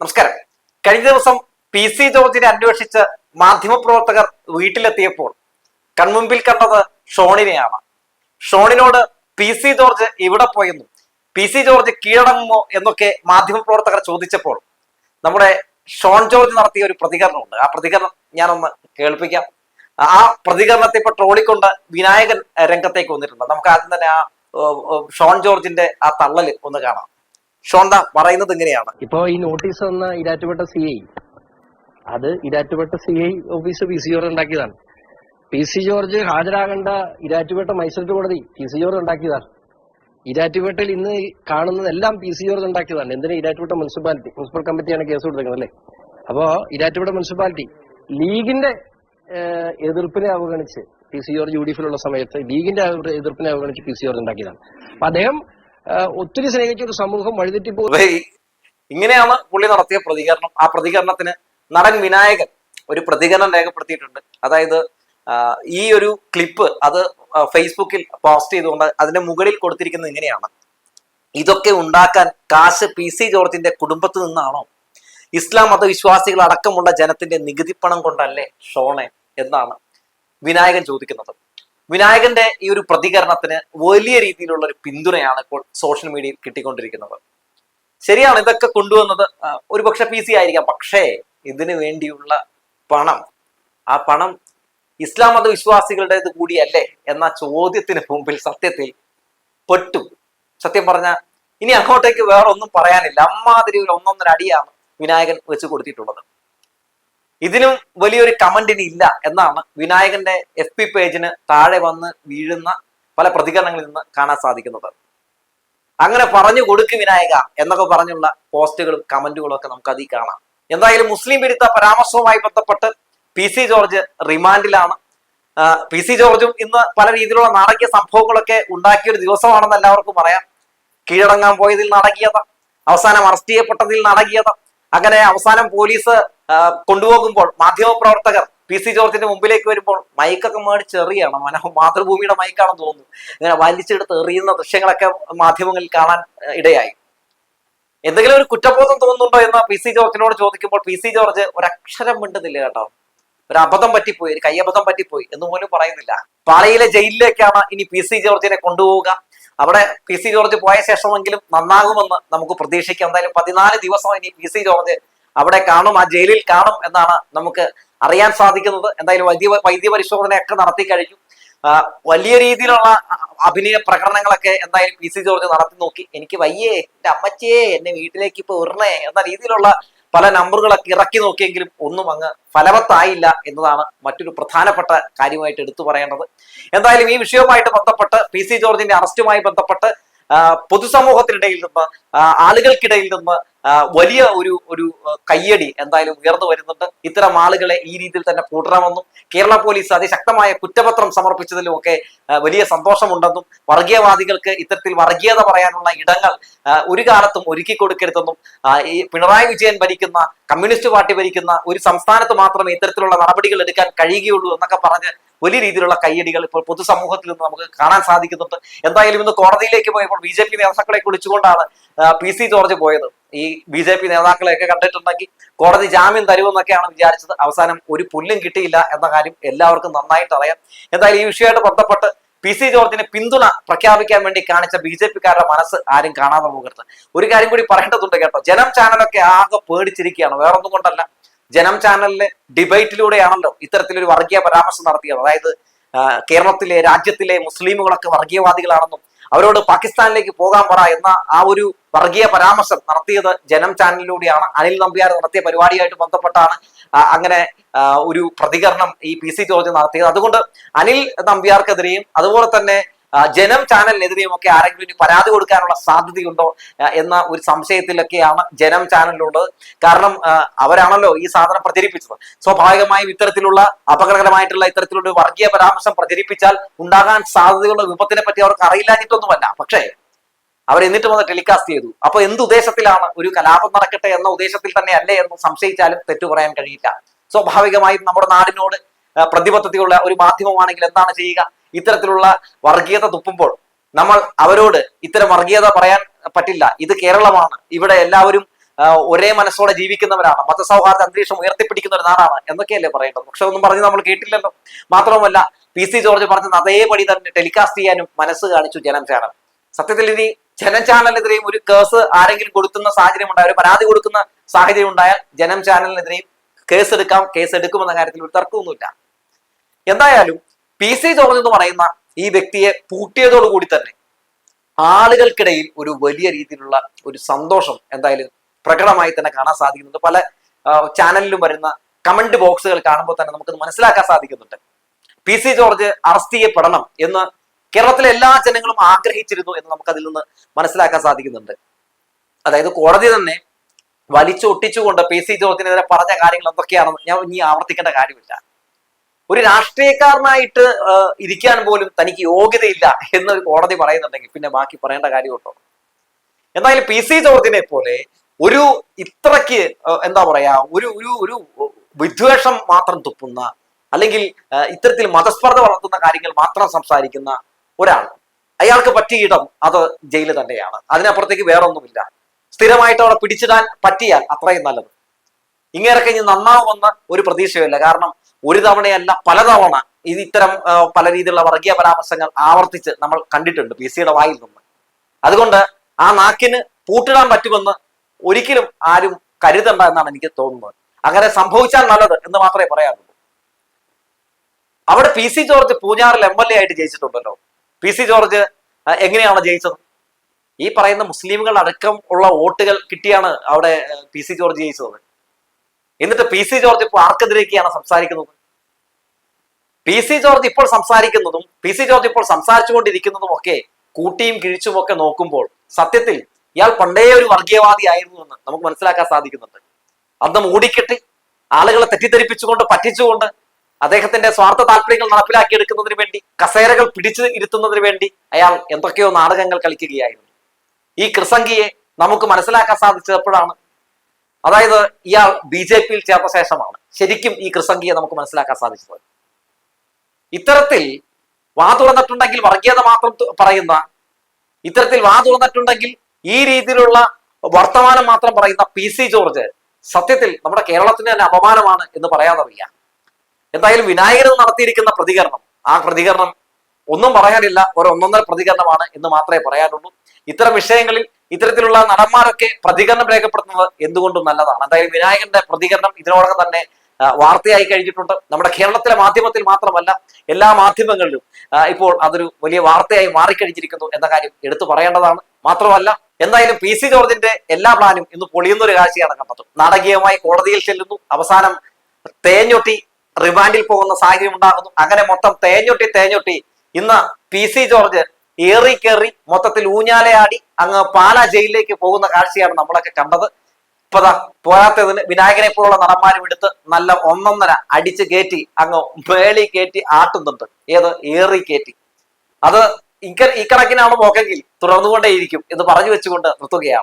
നമസ്കാരം. കഴിഞ്ഞ ദിവസം പി സി ജോർജിനെ അന്വേഷിച്ച് മാധ്യമപ്രവർത്തകർ വീട്ടിലെത്തിയപ്പോൾ കൺമുമ്പിൽ കണ്ടത് ഷോണിനെയാണ്. ഷോണിനോട് പി സി ജോർജ് ഇവിടെ പോയെന്നും പി സി ജോർജ് കീഴടങ്ങുമോ എന്നൊക്കെ മാധ്യമപ്രവർത്തകർ ചോദിച്ചപ്പോൾ നമ്മുടെ ഷോൺ ജോർജ് നടത്തിയ ഒരു പ്രതികരണമുണ്ട്. ആ പ്രതികരണം ഞാനൊന്ന് കേൾപ്പിക്കാം. ആ പ്രതികരണത്തെ ഇപ്പൊ ട്രോളിക്കൊണ്ട് വിനായകൻ രംഗത്തേക്ക് വന്നിട്ടുണ്ട്. നമുക്ക് ആദ്യം തന്നെ ആ ഷോൺ ജോർജിന്റെ ആ തള്ളൽ ഒന്ന് കാണാം. ദാ പറയുന്നത് ഇങ്ങനെയാണ്. ഇപ്പോ ഈ നോട്ടീസ് വന്ന ഇരാറ്റുപേട്ട സി ഐ അത് Erattupetta C I office P C George ഉണ്ടാക്കിയതാണ്. പി സി ജോർജ് ഹാജരാകേണ്ട ഇരാറ്റുപേട്ട മജിസ്ട്രേറ്റ് കോടതി പി സി ജോർജ് ഉണ്ടാക്കിയതാണ്. ഇരാറ്റുപേട്ടയിൽ ഇന്ന് കാണുന്നതെല്ലാം പി സി ജോർജ് ഉണ്ടാക്കിയതാണ്. എന്തിനാ ഇരാറ്റുപേട്ട മുനിസിപ്പാലിറ്റി? മുനിസിപ്പൽ കമ്മിറ്റിയാണ് കേസ് കൊടുത്തിരിക്കുന്നത് അല്ലേ? അപ്പോ ഇരാറ്റുപേട്ട മുനിസിപ്പാലിറ്റി ലീഗിന്റെ എതിർപ്പിനെ അവഗണിച്ച് P C George U D എഫിലുള്ള സമയത്ത് ലീഗിന്റെ എതിർപ്പിനെ അവഗണിച്ച് പി സി ജോർജ് ഉണ്ടാക്കിയതാണ്. അപ്പൊ അദ്ദേഹം ഒത്തിരി സ്നേഹിച്ച ഒരു സമൂഹം വഴിതെറ്റി അപ്പൊ ഈ- ഇങ്ങനെയാണ് പുള്ളി നടത്തിയ പ്രതികരണം. ആ പ്രതികരണത്തിന് നടൻ വിനായകൻ ഒരു പ്രതികരണം രേഖപ്പെടുത്തിയിട്ടുണ്ട്. അതായത് ഈ ഒരു ക്ലിപ്പ് അത് ഫേസ്ബുക്കിൽ പോസ്റ്റ് ചെയ്തുകൊണ്ട് അതിന്റെ മുകളിൽ കൊടുത്തിരിക്കുന്നത് ഇങ്ങനെയാണ്. ഇതൊക്കെ ഉണ്ടാക്കാൻ കാശ് പി സി ജോർജിന്റെ കുടുംബത്തിൽ നിന്നാണോ? ഇസ്ലാം മതവിശ്വാസികൾ അടക്കമുള്ള ജനത്തിന്റെ നികുതിപ്പണം കൊണ്ടല്ലേ ഷോണെ? എന്നാണ് വിനായകൻ ചോദിക്കുന്നത്. വിനായകന്റെ ഈ ഒരു പ്രതികരണത്തിന് വലിയ രീതിയിലുള്ള ഒരു പിന്തുണയാണ് ഇപ്പോൾ സോഷ്യൽ മീഡിയയിൽ കിട്ടിക്കൊണ്ടിരിക്കുന്നത്. ശരിയാണ് ഇതൊക്കെ കൊണ്ടുവന്നത് ഒരു പക്ഷെ പി സി ആയിരിക്കാം. പക്ഷേ ഇതിനു വേണ്ടിയുള്ള പണം ആ പണം ഇസ്ലാം മതവിശ്വാസികളുടേത് കൂടിയല്ലേ എന്ന ചോദ്യത്തിന് മുമ്പിൽ സത്യത്തിൽ പെട്ടു. സത്യം പറഞ്ഞ ഇനി അങ്ങോട്ടേക്ക് വേറെ ഒന്നും പറയാനില്ല. അമ്മാതിരി ഒരു ഒന്നൊന്നര അടിയാണ് വിനായകൻ വെച്ച് കൊടുത്തിട്ടുള്ളത്. ഇതിനും വലിയൊരു കമന്റ് ഇനി ഇല്ല എന്നാണ് വിനായകന്റെ എഫ് പി പേജിന് താഴെ വന്ന് വീഴുന്ന പല പ്രതികരണങ്ങളിൽ നിന്ന് കാണാൻ സാധിക്കുന്നത്. അങ്ങനെ പറഞ്ഞു കൊടുക്ക് വിനായക എന്നൊക്കെ പറഞ്ഞുള്ള പോസ്റ്റുകളും കമന്റുകളും ഒക്കെ നമുക്ക് അതിൽ കാണാം. എന്തായാലും മുസ്ലിം വിരുദ്ധ പരാമർശവുമായി ബന്ധപ്പെട്ട് പി സി ജോർജ് റിമാൻഡിലാണ്. പി സി ജോർജും ഇന്ന് പല രീതിയിലുള്ള നാടകീയ സംഭവങ്ങളൊക്കെ ഉണ്ടാക്കിയ ഒരു ദിവസമാണെന്ന് എല്ലാവർക്കും പറയാം. കീഴടങ്ങാൻ പോയതിൽ നടക്കിയത അവസാനം അറസ്റ്റ് ചെയ്യപ്പെട്ടതിൽ നടക്കിയത അങ്ങനെ അവസാനം പോലീസ് കൊണ്ടുപോകുമ്പോൾ മാധ്യമപ്രവർത്തകർ പി സി ജോർജിന്റെ മുമ്പിലേക്ക് വരുമ്പോൾ മൈക്കൊക്കെ മേടിച്ച് എറിയണം. മനോ മാതൃഭൂമിയുടെ മൈക്കാണെന്ന് തോന്നുന്നു. ഇങ്ങനെ വലിച്ചെടുത്ത് എറിയുന്ന ദൃശ്യങ്ങളൊക്കെ മാധ്യമങ്ങളിൽ കാണാൻ ഇടയായി. എന്തെങ്കിലും ഒരു കുറ്റബോധം തോന്നുന്നുണ്ടോ എന്ന് പി സി ജോർജിനോട് ചോദിക്കുമ്പോൾ പി സി ജോർജ് ഒരക്ഷരം മിണ്ടുന്നില്ല കേട്ടോ. ഒരു അബദ്ധം പറ്റിപ്പോയി ഒരു കയ്യബദ്ധം പറ്റിപ്പോയി എന്ന് പോലും പറയുന്നില്ല. പാളയിലെ ജയിലിലേക്കാണ് ഇനി പി സി ജോർജിനെ കൊണ്ടുപോവുക. അവിടെ പി സി ജോർജ് പോയ ശേഷമെങ്കിലും നന്നാകുമെന്ന് നമുക്ക് പ്രതീക്ഷിക്കാം. എന്തായാലും പതിനാല് ദിവസം ഇനി പി സി ജോർജ് അവിടെ കാണും. ആ ജയിലിൽ കാണും എന്നാണ് നമുക്ക് അറിയാൻ സാധിക്കുന്നത്. എന്തായാലും വൈദ്യ വൈദ്യ പരിശോധനയൊക്കെ നടത്തി കഴിഞ്ഞു. വലിയ രീതിയിലുള്ള അഭിനയ പ്രകടനങ്ങളൊക്കെ എന്തായാലും പി സി ജോർജ് നടത്തി നോക്കി. എനിക്ക് വയ്യേ എന്റെ അമ്മച്ചിയെ എന്നെ വീട്ടിലേക്ക് ഇപ്പൊ ഉറണേ എന്ന രീതിയിലുള്ള പല നമ്പറുകളൊക്കെ ഇറക്കി നോക്കിയെങ്കിലും ഒന്നും അങ്ങ് ഫലവത്തായില്ല എന്നതാണ് മറ്റൊരു പ്രധാനപ്പെട്ട കാര്യമായിട്ട് എടുത്തു പറയേണ്ടത്. എന്തായാലും ഈ വിഷയവുമായിട്ട് ബന്ധപ്പെട്ട് പി സി ജോർജിന്റെ അറസ്റ്റുമായി ബന്ധപ്പെട്ട് പൊതുസമൂഹത്തിനിടയിൽ നിന്ന് ആളുകൾക്കിടയിൽ നിന്ന് വലിയ ഒരു ഒരു കയ്യടി എന്തായാലും ഉയർന്നു വരുന്നുണ്ട്. ഇത്തരം ആളുകളെ ഈ രീതിയിൽ തന്നെ കൂട്ടണമെന്നും കേരള പോലീസ് അതിശക്തമായ കുറ്റപത്രം സമർപ്പിച്ചതിലും ഒക്കെ വലിയ സന്തോഷമുണ്ടെന്നും വർഗീയവാദികൾക്ക് ഇത്തരത്തിൽ വർഗീയത പറയാനുള്ള ഇടങ്ങൾ ഒരു കാലത്തും ഒരുക്കി കൊടുക്കരുതെന്നും ഈ പിണറായി വിജയൻ ഭരിക്കുന്ന കമ്മ്യൂണിസ്റ്റ് പാർട്ടി ഭരിക്കുന്ന ഒരു സംസ്ഥാനത്ത് മാത്രമേ ഇത്തരത്തിലുള്ള നടപടികൾ എടുക്കാൻ കഴിയുകയുള്ളൂ എന്നൊക്കെ പറഞ്ഞ് വലിയ രീതിയിലുള്ള കയ്യടികൾ ഇപ്പോൾ പൊതുസമൂഹത്തിൽ നിന്ന് നമുക്ക് കാണാൻ സാധിക്കുന്നുണ്ട്. എന്തായാലും ഇന്ന് കോടതിയിലേക്ക് പോയപ്പോൾ ബി ജെ പി നേതാക്കളെ കുളിച്ചുകൊണ്ടാണ് പി സി ജോർജ് പോയത്. ഈ ബി ജെ പി നേതാക്കളെയൊക്കെ കണ്ടിട്ടുണ്ടെങ്കിൽ കോടതി ജാമ്യം തരുമെന്നൊക്കെയാണ് വിചാരിച്ചത്. അവസാനം ഒരു പുല്ലും കിട്ടിയില്ല എന്ന കാര്യം എല്ലാവർക്കും നന്നായിട്ട് അറിയാം. എന്തായാലും ഈ വിഷയമായിട്ട് ബന്ധപ്പെട്ട് പി സി ജോർജിന് പിന്തുണ പ്രഖ്യാപിക്കാൻ വേണ്ടി കാണിച്ച ബി ജെ പിക്കാരുടെ മനസ്സ് ആരും കാണാതെ പോകരുത്. ഒരു കാര്യം കൂടി പറയേണ്ടതുണ്ട് കേട്ടോ. ജനം ചാനലൊക്കെ ആകെ പേടിച്ചിരിക്കുകയാണ്. വേറൊന്നും കൊണ്ടല്ല. ജനം ചാനലിലെ ഡിബേറ്റിലൂടെയാണല്ലോ ഇത്തരത്തിലൊരു വർഗീയ പരാമർശം നടത്തിയത്. അതായത് കേരളത്തിലെ രാജ്യത്തിലെ മുസ്ലിമുകളൊക്കെ വർഗീയവാദികളാണെന്നും അവരോട് പാകിസ്ഥാനിലേക്ക് പോകാൻ പറ എന്ന ആ ഒരു വർഗീയ പരാമർശം നടത്തിയത് ജനം ചാനലിലൂടെയാണ്. അനിൽ നമ്പ്യാർ നടത്തിയ പരിപാടിയായിട്ട് ബന്ധപ്പെട്ടാണ് അങ്ങനെ ഒരു പ്രതികരണം ഈ പി സി ജോർജ് നടത്തിയത്. അതുകൊണ്ട് അനിൽ നമ്പ്യാർക്കെതിരെയും അതുപോലെ തന്നെ ജനം ചാനലിനെതിരെയും ഒക്കെ ആരെങ്കിലും പരാതി കൊടുക്കാനുള്ള സാധ്യതയുണ്ടോ എന്ന ഒരു സംശയത്തിലൊക്കെയാണ് ജനം ചാനലിലുള്ളത്. കാരണം അവരാണല്ലോ ഈ സാധനം പ്രചരിപ്പിച്ചത്. സ്വാഭാവികമായും ഇത്തരത്തിലുള്ള അപകടകരമായിട്ടുള്ള ഇത്തരത്തിലുള്ള വർഗീയ പരാമർശം പ്രചരിപ്പിച്ചാൽ ഉണ്ടാകാൻ സാധ്യതയുള്ള വിപത്തിനെ പറ്റി അവർക്ക് അറിയില്ലാഞ്ഞിട്ടൊന്നുമല്ല. പക്ഷേ അവർ എന്നിട്ട് വന്ന് ടെലികാസ്റ്റ് ചെയ്തു. അപ്പൊ എന്ത് ഉദ്ദേശത്തിലാണ് ഒരു കലാപം നടക്കട്ടെ എന്ന ഉദ്ദേശത്തിൽ തന്നെ അല്ലേ എന്ന് സംശയിച്ചാലും തെറ്റു പറയാൻ കഴിയില്ല. സ്വാഭാവികമായും നമ്മുടെ നാടിനോട് പ്രതിബദ്ധതയുള്ള ഒരു മാധ്യമമാണെങ്കിൽ എന്താണ് ചെയ്യുക? ഇത്തരത്തിലുള്ള വർഗീയത തുപ്പുമ്പോൾ നമ്മൾ അവരോട് ഇത്തരം വർഗീയത പറയാൻ പറ്റില്ല. ഇത് കേരളമാണ്. ഇവിടെ എല്ലാവരും ഒരേ മനസ്സോടെ ജീവിക്കുന്നവരാണ്. മതസൗഹാർദ്ദ അന്തരീക്ഷം ഉയർത്തിപ്പിടിക്കുന്ന ഒരു നാടാണ് എന്നൊക്കെയല്ലേ പറയേണ്ടത്. പക്ഷെ ഒന്നും പറഞ്ഞ് നമ്മൾ കേട്ടില്ലല്ലോ. മാത്രമല്ല പി സി ജോർജ് പറഞ്ഞത് അതേപടി തന്നെ ടെലികാസ്റ്റ് ചെയ്യാനും മനസ്സ് കാണിച്ചു ജനം ചാനൽ. സത്യത്തിൽ ഇനി ജനം ചാനലിനെതിരെയും ഒരു കേസ് ആരെങ്കിലും കൊടുക്കുന്ന സാഹചര്യം ഉണ്ടായാൽ ഒരു പരാതി കൊടുക്കുന്ന സാഹചര്യം ഉണ്ടായാൽ ജനം ചാനലിനെതിരെയും കേസ് എടുക്കാം കേസ് എടുക്കുമെന്ന കാര്യത്തിൽ ഒരു തർക്കമൊന്നുമില്ല. എന്തായാലും പി സി ജോർജ് എന്ന് പറയുന്ന ഈ വ്യക്തിയെ പൂട്ടിയതോടുകൂടി തന്നെ ആളുകൾക്കിടയിൽ ഒരു വലിയ രീതിയിലുള്ള ഒരു സന്തോഷം എന്തായാലും പ്രകടമായി തന്നെ കാണാൻ സാധിക്കുന്നുണ്ട്. പല ചാനലിലും വരുന്ന കമന്റ് ബോക്സുകൾ കാണുമ്പോൾ തന്നെ നമുക്കത് മനസ്സിലാക്കാൻ സാധിക്കുന്നുണ്ട്. പി സി ജോർജ് അറസ്റ്റ് ചെയ്യപ്പെടണം എന്ന് കേരളത്തിലെ എല്ലാ ജനങ്ങളും ആഗ്രഹിച്ചിരുന്നു എന്ന് നമുക്ക് അതിൽ നിന്ന് മനസ്സിലാക്കാൻ സാധിക്കുന്നുണ്ട്. അതായത് കോടതി തന്നെ വലിച്ചൊട്ടിച്ചുകൊണ്ട് പി സി ജോർജിനെതിരെ പറഞ്ഞ കാര്യങ്ങൾ എന്തൊക്കെയാണെന്ന് ഞാൻ ഇനി ആവർത്തിക്കേണ്ട കാര്യമില്ല. ഒരു രാഷ്ട്രീയക്കാരനായിട്ട് ഇരിക്കാൻ പോലും തനിക്ക് യോഗ്യതയില്ല എന്ന് കോടതി പറയുന്നുണ്ടെങ്കിൽ പിന്നെ ബാക്കി പറയേണ്ട കാര്യമുണ്ടോ? എന്തായാലും പി സി ജോർജിനെ പോലെ ഒരു ഇത്രയ്ക്ക് എന്താ പറയാ ഒരു ഒരു ഒരു വിദ്വേഷം മാത്രം തുപ്പുന്ന അല്ലെങ്കിൽ ഇത്തരത്തിൽ മതസ്പർദ്ധ വളർത്തുന്ന കാര്യങ്ങൾ മാത്രം സംസാരിക്കുന്ന ഒരാൾ അയാൾക്ക് പറ്റിയ ഇടം അത് ജയിൽ തന്നെയാണ്. അതിനപ്പുറത്തേക്ക് വേറൊന്നുമില്ല. സ്ഥിരമായിട്ട് അവിടെ പിടിച്ചിടാൻ പറ്റിയാൽ അത്രയും നല്ലത്. ഇങ്ങനെയൊക്കെ ഇനി നന്നാവുമെന്ന് ഒരു പ്രതീക്ഷയുമില്ല. കാരണം ഒരു തവണയല്ല പലതവണ ഇത് ഇത്തരം പല രീതിയിലുള്ള വർഗീയ പരാമർശങ്ങൾ ആവർത്തിച്ച് നമ്മൾ കണ്ടിട്ടുണ്ട് പി സിയുടെ വായിൽ നിന്ന്. അതുകൊണ്ട് ആ നാക്കിന് പൂട്ടിടാൻ പറ്റുമെന്ന് ഒരിക്കലും ആരും കരുതണ്ട എന്നാണ് എനിക്ക് തോന്നുന്നത്. അങ്ങനെ സംഭവിച്ചാൽ നല്ലത് എന്ന് മാത്രമേ പറയാറുള്ളൂ. അവിടെ പി സി ജോർജ് പൂഞ്ഞാറിൽ എം എൽ എ ആയിട്ട് ജയിച്ചിട്ടുണ്ടല്ലോ. പി സി ജോർജ് എങ്ങനെയാണ് ജയിച്ചത്? ഈ പറയുന്ന മുസ്ലിമുകൾ അടക്കം ഉള്ള വോട്ടുകൾ കിട്ടിയാണ് അവിടെ പി സി ജോർജ് ജയിച്ചത്. എന്നിട്ട് പി സി ജോർജ് ഇപ്പോൾ ആർക്കെതിരേക്കാണ് സംസാരിക്കുന്നത്? പി സി ജോർജ് ഇപ്പോൾ സംസാരിക്കുന്നതും പി സി ജോർജ് ഇപ്പോൾ സംസാരിച്ചുകൊണ്ടിരിക്കുന്നതും ഒക്കെ കൂട്ടിയും കിഴിച്ചും ഒക്കെ നോക്കുമ്പോൾ സത്യത്തിൽ ഇയാൾ പണ്ടേ ഒരു വർഗീയവാദി ആയിരുന്നു എന്ന് നമുക്ക് മനസ്സിലാക്കാൻ സാധിക്കുന്നുണ്ട്. അന്ന് മൂടിക്കെട്ടി ആളുകളെ തെറ്റിദ്ധരിപ്പിച്ചുകൊണ്ട് പറ്റിച്ചുകൊണ്ട് അദ്ദേഹത്തിന്റെ സ്വാർത്ഥ താല്പര്യങ്ങൾ നടപ്പിലാക്കിയെടുക്കുന്നതിന് വേണ്ടി കസേരകൾ പിടിച്ചു ഇരുത്തുന്നതിന് വേണ്ടി അയാൾ എന്തൊക്കെയോ നാടകങ്ങൾ കളിക്കുകയായിരുന്നു. ഈ കൃസംഗിയെ നമുക്ക് മനസ്സിലാക്കാൻ സാധിച്ചത് എപ്പോഴാണ് അതായത് ഇയാൾ ബി ജെ പിയിൽ ചേർന്ന ശേഷമാണ് ശരിക്കും ഈ കൃസംഗിയെ നമുക്ക് മനസ്സിലാക്കാൻ സാധിച്ചത്. ഇത്തരത്തിൽ വാ തുറന്നിട്ടുണ്ടെങ്കിൽ വർഗീയത മാത്രം പറയുന്ന ഇത്തരത്തിൽ വാ തുറന്നിട്ടുണ്ടെങ്കിൽ ഈ രീതിയിലുള്ള വർത്തമാനം മാത്രം പറയുന്ന പി സി ജോർജ് സത്യത്തിൽ നമ്മുടെ കേരളത്തിന് തന്നെ അപമാനമാണ് എന്ന് പറയാതെ വയ്യ എന്തായാലും വിനായകൻ നടത്തിയിരിക്കുന്ന പ്രതികരണം ആ പ്രതികരണം ഒന്നും പറയാനില്ല ഒരു ഒന്നൊന്നര പ്രതികരണമാണ് എന്ന് മാത്രമേ പറയാനുള്ളൂ. ഇത്തരം വിഷയങ്ങളിൽ ഇത്തരത്തിലുള്ള നടന്മാരൊക്കെ പ്രതികരണം രേഖപ്പെടുത്തുന്നത് എന്തുകൊണ്ടും നല്ലതാണ്. എന്തായാലും വിനായകന്റെ പ്രതികരണം ഇതിനോടകം തന്നെ വാർത്തയായി കഴിഞ്ഞിട്ടുണ്ട്. നമ്മുടെ കേരളത്തിലെ മാധ്യമത്തിൽ മാത്രമല്ല എല്ലാ മാധ്യമങ്ങളിലും ഇപ്പോൾ അതൊരു വലിയ വാർത്തയായി മാറിക്കഴിഞ്ഞിരിക്കുന്നു എന്ന കാര്യം എടുത്തു പറയേണ്ടതാണ്. മാത്രമല്ല എന്തായാലും പി സി ജോർജിന്റെ എല്ലാ പ്ലാനും ഇന്ന് പൊളിയുന്ന ഒരു കാഴ്ചയാണ് കണ്ടത്. നാടകീയമായി കോടതിയിൽ ചെല്ലുന്നു. അവസാനം തേഞ്ഞൊട്ടി റിമാൻഡിൽ പോകുന്ന സാഹചര്യം ഉണ്ടാകുന്നു. അങ്ങനെ മൊത്തം തേഞ്ഞൊട്ടി തേഞ്ഞൊട്ടി ഇന്ന് പി സി ജോർജ് ഏറി കയറി മൊത്തത്തിൽ ഊഞ്ഞാലയാടി അങ്ങ് പാലാ ജയിലിലേക്ക് പോകുന്ന കാഴ്ചയാണ് നമ്മളൊക്കെ കണ്ടത്. ഇപ്പൊ ദാ പോരാത്തതിന് വിനായകനെ പോലുള്ള നടന്മാരും എടുത്ത് നല്ല ഒന്നൊന്നര അടിച്ച് കയറ്റി അങ്ങ് മേളി കയറ്റി ആട്ടുന്നുണ്ട്. ഏത്? ഏറി കയറ്റി അത് ഇക്ക ഈ കണക്കിനാണ് പോക്കെങ്കിൽ തുടർന്നുകൊണ്ടേയിരിക്കും എന്ന് പറഞ്ഞു വെച്ചുകൊണ്ട് നിർത്തുകയാണ്.